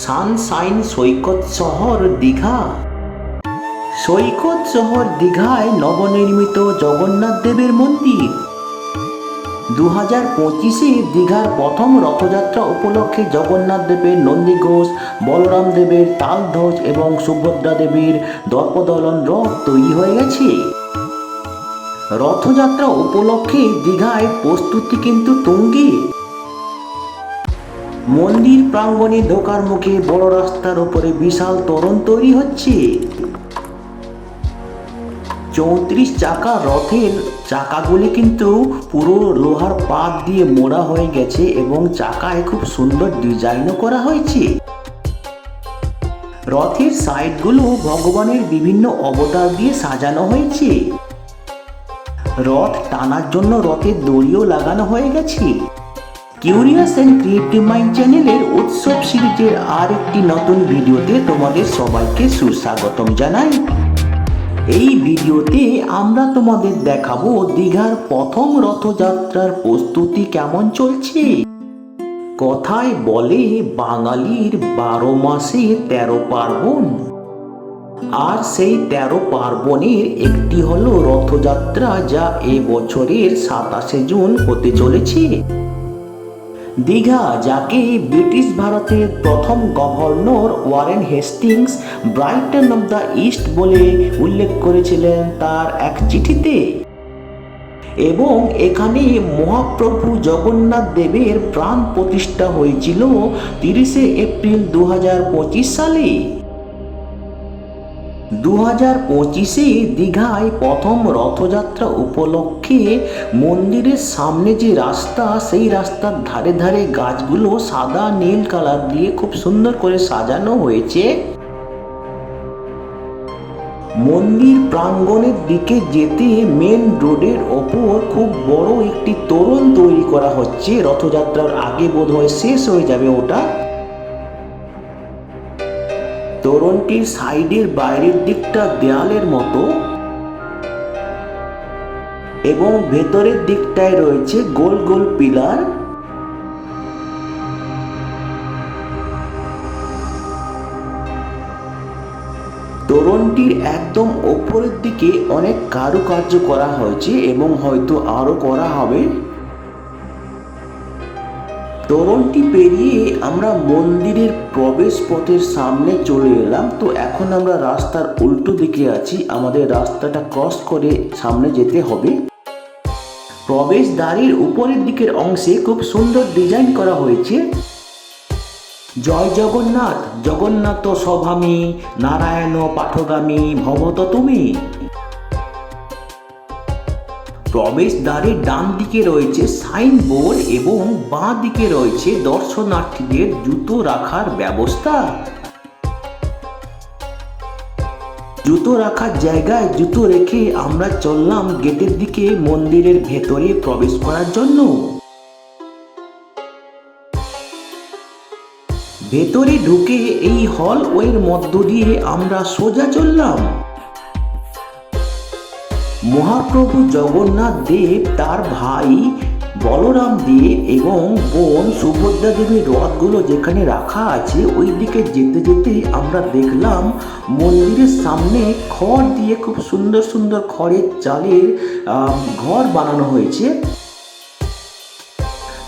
Sunshine সৈকত শহর দীঘা। সৈকত শহর দীঘায় নবনির্মিত জগন্নাথ দেবের মন্দির। দু হাজার পঁচিশে দীঘার প্রথম রথযাত্রা উপলক্ষে জগন্নাথ দেবের নন্দী ঘোষ বলরাম দেবের তালধ্বজ এবং সুভদ্রা দেবীর দর্পদলন রথ তৈরি হয়ে গেছে। রথযাত্রা উপলক্ষে দীঘায় প্রস্তুতি কিন্তু তুঙ্গে। মন্দির প্রাঙ্গণে ঢোকার মুখে বড় রাস্তার উপরে বিশাল তরণ তৈরি হচ্ছে। চৌত্রিশ চাকা রথের চাকাগুলি কিন্তু পুরো লোহার পাত দিয়ে মোড়া হয়ে গেছে এবং চাকায় খুব সুন্দর ডিজাইনও করা হয়েছে। রথের সাইডগুলো ভগবানের বিভিন্ন অবতার দিয়ে সাজানো হয়েছে। রথ টানার জন্য রথের দড়িও লাগানো হয়ে গেছে। কিউরিয়াস অ্যান্ড ক্রিয়েটিভ মাইন্ড চ্যানেলের উৎসব সিরিজের আর একটি নতুন ভিডিওতে তোমাদের সবাইকে সুস্বাগতম জানাই। এই ভিডিওতে আমরা তোমাদের দেখাবো দীঘার প্রথম রথযাত্রার প্রস্তুতি কেমন চলছে। কথায় বলে বাঙালির বারো মাসে তেরো পার্বণ। আর সেই তেরো পার্বণের একটি হলো রথযাত্রা যা এ বছরের সাতাশে জুন হতে চলেছে। দীঘা, যাকে ব্রিটিশ ভারতের প্রথম governor Warren Hastings Brighton of the East বলে উল্লেখ করেছিলেন তার এক চিঠিতে। এবং এখানে মহাপ্রভু জগন্নাথ দেবের প্রাণ প্রতিষ্ঠা হয়েছিল তিরিশে এপ্রিল দু হাজার পঁচিশ সালে। দু হাজার পঁচিশে দীঘায় প্রথম রথযাত্রা উপলক্ষে মন্দিরের সামনে যে রাস্তা, সেই রাস্তার ধারে ধারে গাছগুলো সাদা নীল কালার দিয়ে খুব সুন্দর করে সাজানো হয়েছে। মন্দির প্রাঙ্গণের দিকে যেতে মেন রোডের ওপর খুব বড় একটি তোরণ তৈরি করা হচ্ছে। রথযাত্রার আগে বোধহয় শেষ হয়ে যাবে ওটা। তোরণটির সাইডের বাইরের দিকটা দেয়ালের মতো এবং ভেতরের দিকটায় রয়েছে গোল গোল পিলার। তোরণটির একদম ওপরের দিকে অনেক কারুকার্য করা হয়েছে এবং হয়তো আরও করা হবে। তোরণটি পেরিয়ে আমরা মন্দিরের প্রবেশ পথের সামনে চলে এলাম। তো এখন আমরা রাস্তার উল্টো দিকে আছি। আমাদের রাস্তাটা ক্রস করে সামনে যেতে হবে। প্রবেশ প্রবেশদ্বারের উপরের দিকের অংশে খুব সুন্দর ডিজাইন করা হয়েছে। জয় জগন্নাথ জগন্নাথ সভামি, নারায়ণ পাঠগামী, ভবত তুমি। প্রবেশদ্বারের ডান দিকে রয়েছে সাইন বোর্ড এবং বাঁ দিকে রয়েছে দর্শনার্থীদের জুতো রাখার ব্যবস্থা। জুতো রাখার জায়গায় জুতো রেখে আমরা চললাম গেটের দিকে মন্দিরের ভেতরে প্রবেশ করার জন্য। ভেতরে ঢুকে এই হল ওয়ের মধ্য দিয়ে আমরা সোজা চললাম। মহাপ্রভু জগন্নাথ দেব তার ভাই বলরাম দেব এবং বোন সুভদ্রা দেবীর রথগুলো যেখানে রাখা আছে ওই দিকে যেতে যেতে আমরা দেখলাম মন্দিরের সামনে খড় দিয়ে খুব সুন্দর সুন্দর খড়ের চালের ঘর বানানো হয়েছে।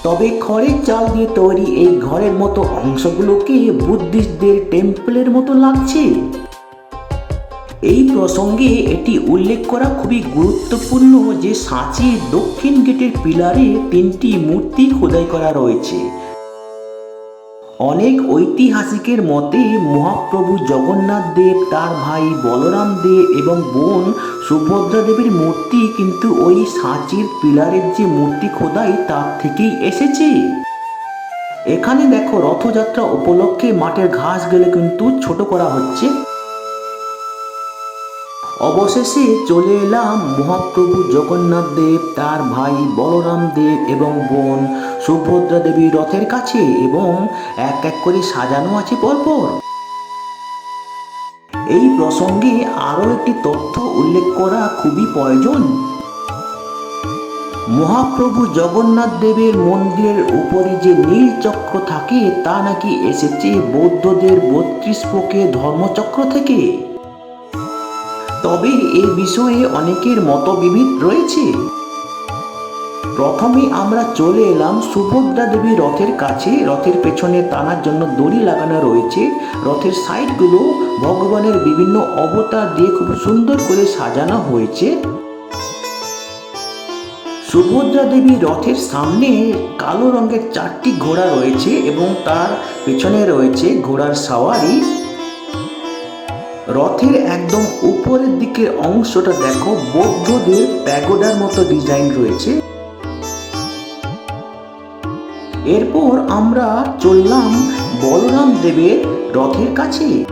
তবে খড়ের চাল দিয়ে তৈরি এই ঘরের মতো অংশগুলোকে বুদ্ধিস্টদের টেম্পলের মতো লাগছে। এই প্রসঙ্গে এটি উল্লেখ করা খুবই গুরুত্বপূর্ণ যে সাঁচির দক্ষিণ গেটের পিলারে তিনটি মূর্তি খোদাই করা রয়েছে। অনেক ঐতিহাসিকের মতে মহাপ্রভু জগন্নাথ দেব, তার ভাই বলরাম দেব এবং বোন সুভদ্রা দেবীর মূর্তি কিন্তু ওই সাঁচির পিলারের যে মূর্তি খোদাই তার থেকেই এসেছে। এখানে দেখো রথযাত্রা উপলক্ষে মাঠের ঘাস গেলে কিন্তু ছোট করা হচ্ছে। অবশেষে চলে এলাম মহাপ্রভু জগন্নাথ দেব, তার ভাই বলরাম দেব এবং বোন সুভদ্রা দেবী রথের কাছে এবং এক এক করে সাজানো আছে পরপর। এই প্রসঙ্গে আরও একটি তথ্য উল্লেখ করা খুবই প্রয়োজন। মহাপ্রভু জগন্নাথ দেবের মন্দিরের উপরে যে নীল চক্র থাকে, তা নাকি এসেছে বৌদ্ধদের বত্রিশ পোকে ধর্মচক্র থেকে? তবে এ বিষয়ে অনেকের মতবিভেদ রয়েছে। প্রথমে আমরা চলে এলাম সুভদ্রা দেবী রথের কাছে। রথের পেছনে টানার জন্য দড়ি লাগানো রয়েছে। রথের সাইডগুলো ভগবানের বিভিন্ন অবতার দিয়ে খুব সুন্দর করে সাজানো হয়েছে। সুভদ্রা দেবী রথের সামনে কালো রঙের চারটি ঘোড়া রয়েছে এবং তার পেছনে রয়েছে ঘোড়ার সাওয়ারি। রথের একদম উপরের দিকের অংশটা দেখো, বৌদ্ধদের প্যাগোডার মতো ডিজাইন রয়েছে। এরপর আমরা চললাম বলরাম দেবের রথের কাছে।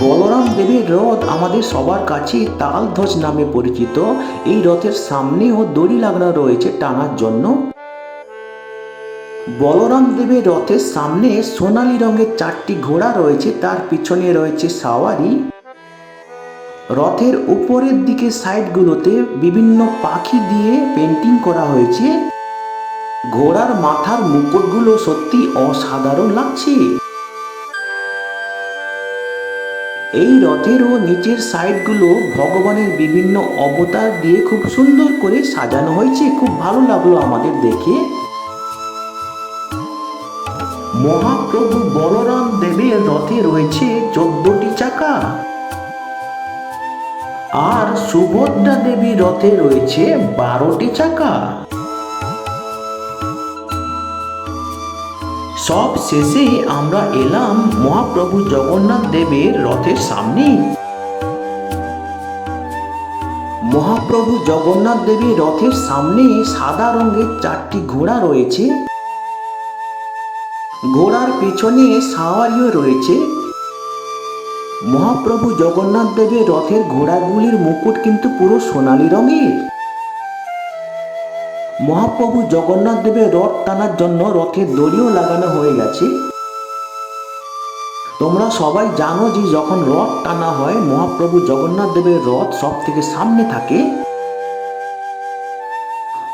বলরাম দেবের রথ আমাদের সবার কাছে তালধ্বজ নামে পরিচিত। এই রথের সামনেও দড়ি লাগানো রয়েছে টানার জন্য। বলরাম দেবের রথের সামনে সোনালী রঙের চারটি ঘোড়া রয়েছে, তার পিছনে রয়েছে সাওয়ারি। রথের উপরের দিকে সাইডগুলোতে বিভিন্ন পাখি দিয়ে পেন্টিং করা হয়েছে। ঘোড়ার মাথার মুকুটগুলো সত্যি অসাধারণ লাগছে। এই রথেরও নিচের সাইডগুলো ভগবানের বিভিন্ন অবতার দিয়ে খুব সুন্দর করে সাজানো হয়েছে। খুব ভালো লাগল আমাদের দেখে। মহাপ্রভু বলরাম দেবের রথে রয়েছে চোদ্দটি চাকা। আর সুভদ্রা দেবী রথে রয়েছে বারোটি চাকা। সব শেষে আমরা এলাম মহাপ্রভু জগন্নাথ দেবের রথের সামনে। মহাপ্রভু জগন্নাথ দেবের রথের সামনে সাদা রঙের চারটি ঘোড়া রয়েছে। ঘোড়ার পিছনে সাওয়ারিও রয়েছে। মহাপ্রভু জগন্নাথ দেবের রথের ঘোড়াগুলির মুকুট কিন্তু পুরো সোনালি রঙের। মহাপ্রভু জগন্নাথ দেবের রথ টানার জন্য রথের দড়িও লাগানো হয়ে গেছে। তোমরা সবাই জানো যে যখন রথ টানা হয়, মহাপ্রভু জগন্নাথ দেবের রথ সব থেকে সামনে থাকে।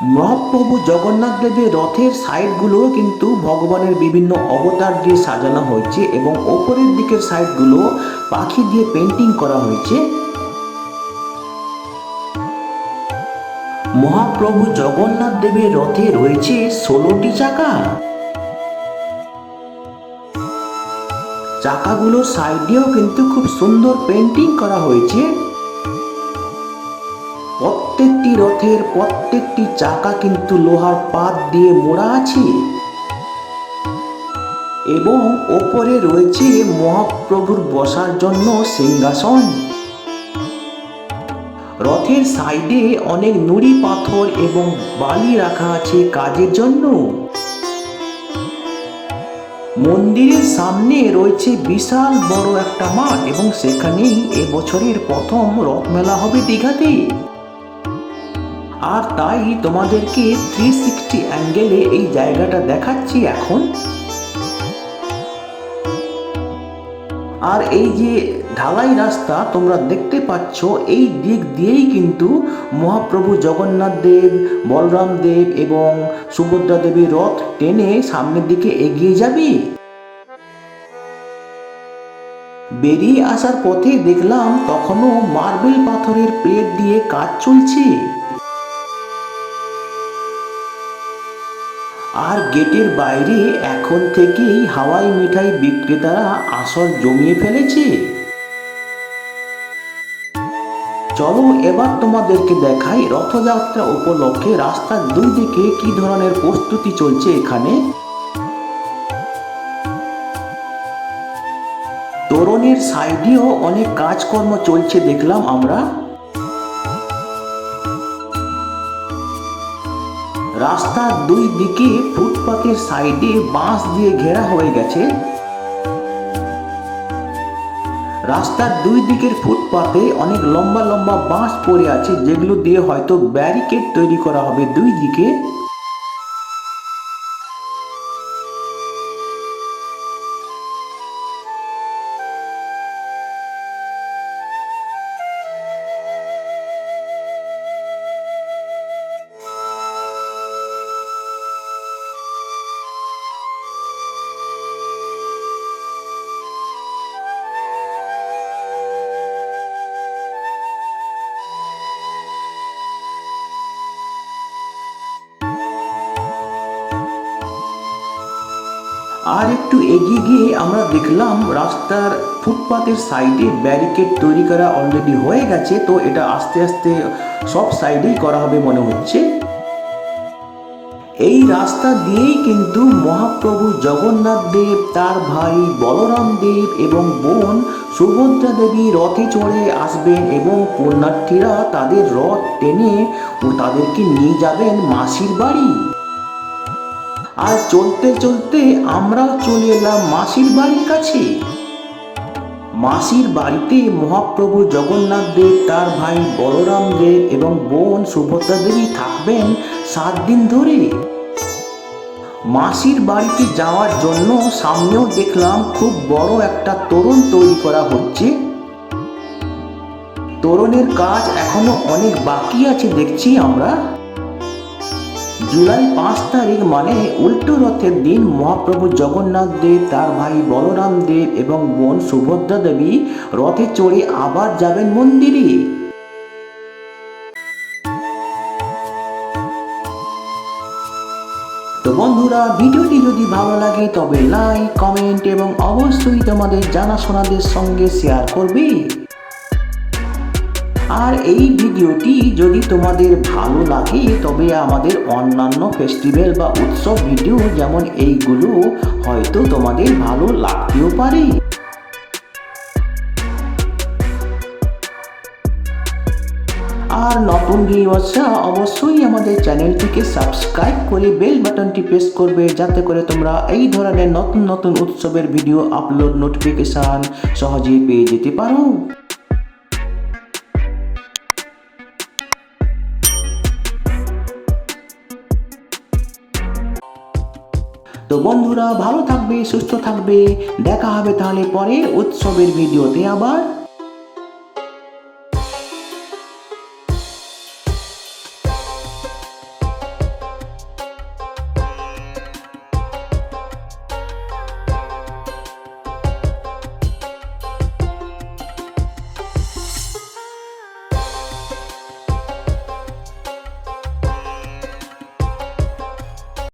মহাপ্রভু জগন্নাথ দেবের রথের সাইডগুলো কিন্তু ভগবানের বিভিন্ন অবতার দিয়ে সাজানো হয়েছে এবং ওপরের দিকের সাইডগুলো পাখি দিয়ে পেন্টিং করা হয়েছে। মহাপ্রভু জগন্নাথ দেবের রথে রয়েছে ষোলোটি চাকা। চাকাগুলোর সাইডেও কিন্তু খুব সুন্দর পেন্টিং করা হয়েছে। প্রত্যেকটি রথের প্রত্যেকটি চাকা কিন্তু লোহার পাত দিয়ে মোড়া আছে। এবং ওপরে রয়েছে মহাপ্রভুর বসার জন্য সিংহাসন। রথের সাইডে অনেক নুড়ি পাথর এবং বালি রাখা আছে কাজের জন্য। মন্দিরের সামনে রয়েছে বিশাল বড় একটা মাঠ এবং সেখানেই এবছরের প্রথম রথ মেলা হবে দীঘাতে। আর তাই তোমাদেরকে থ্রি সিক্সটি অ্যাঙ্গেলে এই জায়গাটা দেখাচ্ছি এখন। আর এই যে ঢালাই রাস্তা তোমরা দেখতে পাচ্ছ, এই দিক দিয়েই কিন্তু মহাপ্রভু জগন্নাথ দেব, বলরাম দেব এবং সুভদ্রা দেবীর রথ টেনে সামনের দিকে এগিয়ে যাবে। বেরিয়ে আসার পথে দেখলাম তখনও মার্বেল পাথরের প্লেট দিয়ে কাজ চলছে। আর গেটের বাইরে এখন থেকেই হাওয়াই মিঠাই বিক্রেতারা আসর জমিয়ে ফেলেছে। চলো এবার তোমাদেরকে দেখাই রথযাত্রা উপলক্ষে রাস্তার দুই দিকে কি ধরনের প্রস্তুতি চলছে এখানে। তোরণের সাইডেও অনেক কাজকর্ম চলছে দেখলাম আমরা। রাস্তার দুই দিকে ফুটপাতের সাইডে বাঁশ দিয়ে ঘেরা হয়ে গেছে। রাস্তার দুই দিকের ফুটপাতে অনেক লম্বা লম্বা বাঁশ পড়ে আছে, যেগুলো দিয়ে হয়তো ব্যারিকেড তৈরি করা হবে দুই দিকে। একটু এগিয়ে গিয়ে আমরা দেখলাম রাস্তার ফুটপাথের সাইডে ব্যারিকেড তৈরি করা অলরেডি হয়ে গেছে, তো এটা আস্তে আস্তে সব সাইডেই করা হবে মনে হচ্ছে। এই রাস্তা দিয়েই কিন্তু মহাপ্রভু জগন্নাথ দেব, তার ভাই বলরাম দেব এবং বোন সুভদ্রা দেবী রথে চড়ে আসবেন এবং পুণ্যার্থীরা তাদের রথ টেনে ও তাদেরকে নিয়ে যাবেন মাসির বাড়ি। আর চলতে চলতে আমরাও চলে এলাম মাসির বাড়ির কাছে। মাসির বাড়িতে মহাপ্রভু জগন্নাথ দেব, তার ভাই বলরাম দেব এবং বোন সুভদ্রা দেবী থাকবেন সাত দিন ধরে। মাসির বাড়িতে যাওয়ার জন্য সামনেও দেখলাম খুব বড় একটা তরুণ তৈরি করা হচ্ছে। তোরণের কাজ এখনও অনেক বাকি আছে, দেখছি আমরা। জুলাই পাঁচ তারিখ মানে উল্টো রথের দিন মহাপ্রভু জগন্নাথ দেব, তার ভাই বলরাম দেব এবং বোন সুভদ্রা দেবী রথে চড়ে আবার যাবেন মন্দিরে। তো বন্ধুরা, ভিডিওটি যদি ভালো লাগে তবে লাইক, কমেন্ট এবং অবশ্যই তোমাদের জানাশোনাদের সঙ্গে শেয়ার করবে। আর এই ভিডিওটি যদি তোমাদের ভালো লাগে, তবে আমাদের অন্যান্য ফেস্টিভ্যাল বা উৎসব ভিডিও যেমন এইগুলো হয়তো তোমাদের ভালো লাগতেও পারে। আর নতুন ভিউয়ার্সরা অবশ্যই আমাদের চ্যানেলটিকে সাবস্ক্রাইব করে বেল বাটনটি প্রেস করবে, যাতে করে তোমরা এই ধরনের নতুন নতুন উৎসবের ভিডিও আপলোড নোটিফিকেশান সহজেই পেয়ে যেতে পারো। তো বন্ধুরা ভালো থাকবে সুস্থ থাকবে। দেখা হবে তাহলে পরে উৎসবের ভিডিওতে আবার।